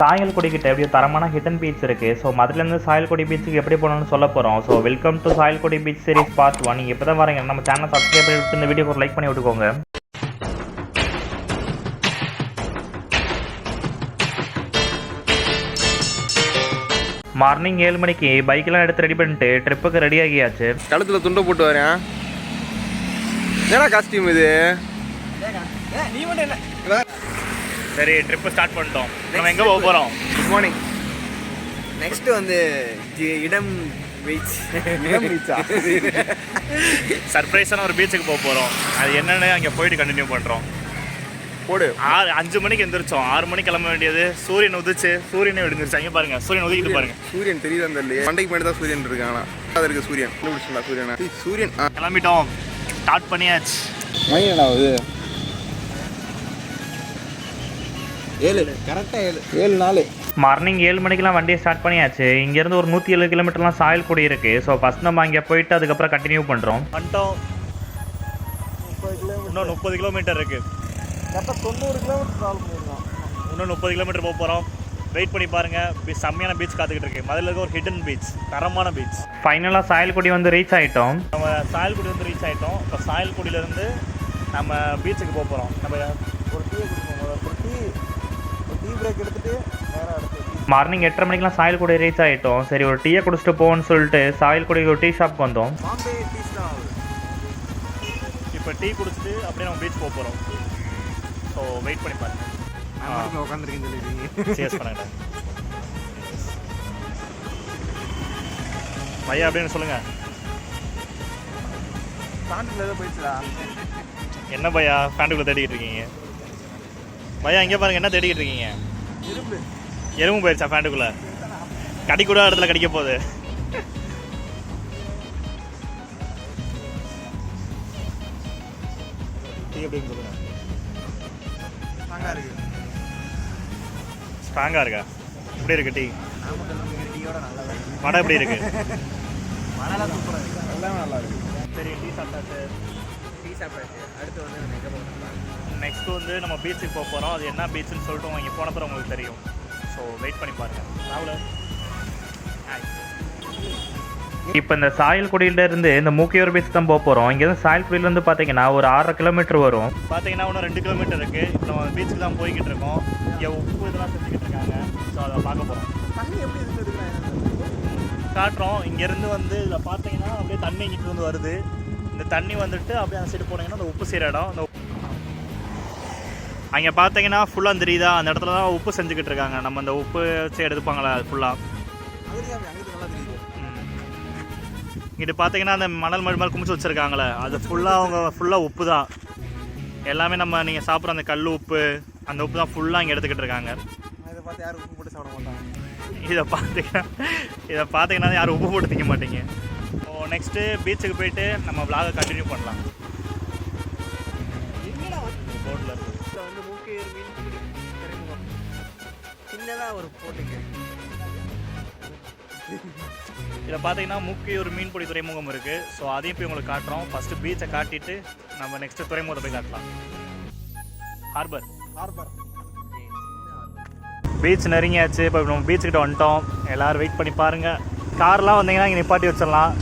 சாயல்குடி கிட்ட எப்படியோ தரமான ஹிடன் பீச் இருக்கு. ஸோ மதுலேருந்து சாயல்குடி பீச்சுக்கு எப்படி போகணும்னு சொல்ல போகிறோம் so welcome to Sayalkudi beach series part one நீங்கள் இப்போ தான் வரீங்க. நம்ம சேனல் சப்ஸ்கிரைப் பண்ணி இந்த ஒரு லைக் பண்ணி விட்டுக்கோங்க. மார்னிங் ஏழு மணிக்கு பைக்கெல்லாம் எடுத்து ரெடி பண்ணிட்டு ட்ரிப்புக்கு ரெடி ஆகியாச்சு. கழுத்துல துண்டை போட்டு வரேன் என்னடா காஸ்டியூம் இது? சரி ட்ரிப்பு ஸ்டார்ட் பண்ணிட்டோம். நம்ம எங்கே போக போகிறோம் குட் மார்னிங் நெக்ஸ்ட் வந்து ஜி- இடம் பீச் சர்ப்ரைஸான ஒரு பீச்சுக்கு போக போகிறோம் அது என்னன்னு அங்கே போயிட்டு கண்டினியூ பண்ணுறோம் போடு. ஆறு அஞ்சு மணிக்கு எந்திரிச்சோம். ஆறு மணிக்கு கிளம்ப வேண்டியது. சூரியன் உதிச்சு சூரியனே விடுந்துருச்சு அங்கே பாருங்க சூரியன் உதிக்கிட்டு பாருங்க. சூரியன் தெரியுதா தெரியல மண்டைக்கு மேலே தான் சூரியன் இருக்கானா. அது இருக்கு சூரியன். சூரியனா. சூரியன் கிளம்பிட்டோம். ஸ்டார்ட் பண்ணியாச்சு. மணி என்ன ஆகுது? ஏழு. கரெக்டாக ஏழு. ஏழு நாள் மார்னிங் ஏழு மணிக்கெலாம் வண்டியை ஸ்டார்ட் பண்ணியாச்சு. இங்கேருந்து ஒரு நூற்றி எழுபது கிலோமீட்டர்லாம் சாயல்குடி இருக்குது ஸோ ஃபஸ்ட் நம்ம அங்கே போயிட்டு அதுக்கப்புறம் கண்டினியூ பண்ணுறோம் வந்துட்டோம். இன்னும் முப்பது கிலோமீட்டர் இருக்குது கரெக்டாக தொண்ணூறு கிலோமீட்டர் இன்னும் முப்பது கிலோமீட்டர் போக போகிறோம் வெயிட் பண்ணி பாருங்க. பீச் செம்மையான பீச் காத்துக்கிட்டு இருக்கு. மதுல இருக்க ஒரு ஹிடன் பீச் தரமான பீச் ஃபைனலாக சாயல்குடி வந்து ரீச் ஆகிட்டோம் நம்ம சாயல்குடி வந்து ரீச் ஆகிட்டோம் இப்போ சாயல்குடியிலேருந்து நம்ம பீச்சுக்கு போக போகிறோம் நம்ம ஒரு டீ குடிப்போம். ஒரு டீ டீ பிரேக் எடுத்துட்டு நேராக அடுத்து மார்னிங் எட்டரை மணிக்கெலாம் சாயல்குடி ரீச் ஆகிட்டோம் சரி ஒரு டீயை குடிச்சிட்டு போவோம்னு சொல்லிட்டு சாயல்குடி ஒரு டீ ஷாப்க்கு வந்தோம். பாம்பே டீ ஸ்டால் இப்போ டீ குடிச்சிட்டு அப்படியே நம்ம பீச் போக போகிறோம் ஸோ வெயிட் பண்ணி பாருங்க. உட்காந்துருக்கேன்னு சொல்லிடுறீங்க சேஸ் பண்ணுங்க பையா அப்படின்னு சொல்லுங்க. ஏதோ போயிடுச்சுடா. என்ன பையா? பேண்டுக்குள்ள தேடிக்கிட்டு இருக்கீங்க. பையா இங்கே பாருங்க என்ன தேடிக்கிட்டு இருக்கீங்க? எறும்பு போயிடுச்சா பேண்டுக்குள்ள கடிக்கூட இடத்துல கடிக்க போகுது. ஸ்ட்ராங்காக இருக்கு எப்படி இருக்கு டீ? வடை எப்படி இருக்கு? மழைலாம் சூப்பராக இருக்கு. எல்லாமே நல்லா இருக்கு. சரி டீ சாப்பிட்டாச்சு. டீ சாப்பிட்டாச்சு அடுத்து வந்து நம்ம எங்கே போகணும் நெக்ஸ்ட் வந்து நம்ம பீச்சுக்கு போக போகிறோம் அது என்ன பீச்சுன்னு சொல்லிட்டு இங்கே போன பிறகு உங்களுக்கு தெரியும். ஸோ வெயிட் பண்ணி பாருங்க. ராகுல. இப்போ இந்த சாயல்குடியில இருந்து இந்த மூக்கியூர் பீச் தான் போக போகிறோம் இங்கேருந்து சாயல்குடியிலேருந்து பார்த்தீங்கன்னா ஒரு ஆறரை கிலோமீட்டர் வரும். பார்த்தீங்கன்னா இன்னும் ரெண்டு கிலோமீட்டர் இருக்குது இப்போ நம்ம பீச்சுக்கு தான் போய்கிட்டு இருக்கோம். இங்கே உப்பு இதெல்லாம் செஞ்சுக்கிட்டு இருக்காங்க. ஸோ அதை பார்க்க போகிறோம் தண்ணி எப்படி காட்டுறோம். இங்கேருந்து வந்து இதில் பார்த்தீங்கன்னா அப்படியே தண்ணி இங்கிட்டு வந்து வருது. இந்த தண்ணி வந்துட்டு அப்படியே அந்த சைடு போனீங்கன்னா அந்த உப்பு செய்கிற இடம் அந்த அங்கே பார்த்தீங்கன்னா ஃபுல்லாக தெரியுதா? அந்த இடத்துல தான் உப்பு செஞ்சுக்கிட்டு இருக்காங்க. நம்ம அந்த உப்பு வச்சு எடுத்துப்பாங்களே அது ஃபுல்லாக இங்கிட்டு பார்த்தீங்கன்னா அந்த மணல் மணி மாதிரி குமிச்சு வச்சுருக்காங்களே. அது ஃபுல்லாக அவங்க ஃபுல்லாக உப்பு தான். எல்லாமே நம்ம நீங்கள் சாப்பிட்ற அந்த கல் உப்பு அந்த உப்பு தான் ஃபுல்லாக இங்கே எடுத்துக்கிட்டு இருக்காங்க. இதை பார்த்து யாரும் உப்பு போட்டு சாப்பிட மாட்டாங்க. இதை பார்த்தீங்கன்னா இதை பார்த்தீங்கன்னா யாரும் உப்பு போட்டு திங்க மாட்டீங்க. நெக்ஸ்ட்டு பீச்சுக்கு போயிட்டு நம்ம vlog-அ கண்டினியூ பண்ணலாம். போட்டில் இருக்கு இதில் வந்து மூக்கையூர் மீன்பிடி துறைமுகம் சின்னதாக ஒரு போட்டுங்க இதில் பார்த்தீங்கன்னா மூக்கியூர் மீன்பிடி துறைமுகம் இருக்குது ஸோ அதையும் போய் உங்களுக்கு காட்டுறோம். ஃபஸ்ட்டு பீச்சை காட்டிட்டு நம்ம நெக்ஸ்ட்டு துறைமுகத்தை போய் காட்டலாம். ஹார்பர் ஹார்பர் பீச் நெருங்கியாச்சு. இப்போ நம்ம பீச் கிட்ட வந்துட்டோம். எல்லோரும் வெயிட் பண்ணி பாருங்கள் கார்லாம் வந்தீங்கன்னா இங்கே நிப்பாட்டி வச்சிடலாம்.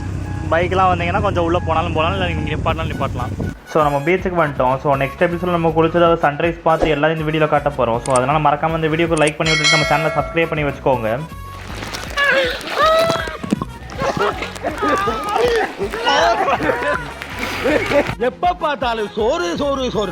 பைக்லாம் வந்தீங்கன்னா கொஞ்சம் உள்ளே போனாலும் போகலாம் இல்லை நீங்கள் நிப்பாட்டினாலும் நிப்பாட்டலாம். ஸோ நம்ம பீச்சுக்கு வந்துட்டோம். ஸோ நெக்ஸ்ட் எபிசோட் நம்ம குளிச்சதாவது சன்ரைஸ் பார்த்து எல்லாரும் இந்த வீடியோவில் காட்ட போகிறோம் ஸோ அதனால் மறக்காமல் இந்த வீடியோக்கு லைக் பண்ணி விட்டுட்டு நம்ம சேனலை சப்ஸ்கிரைப் பண்ணி வச்சுக்கோங்க. எப்ப பார்த்தாலும் சோறு சோறு சோறு.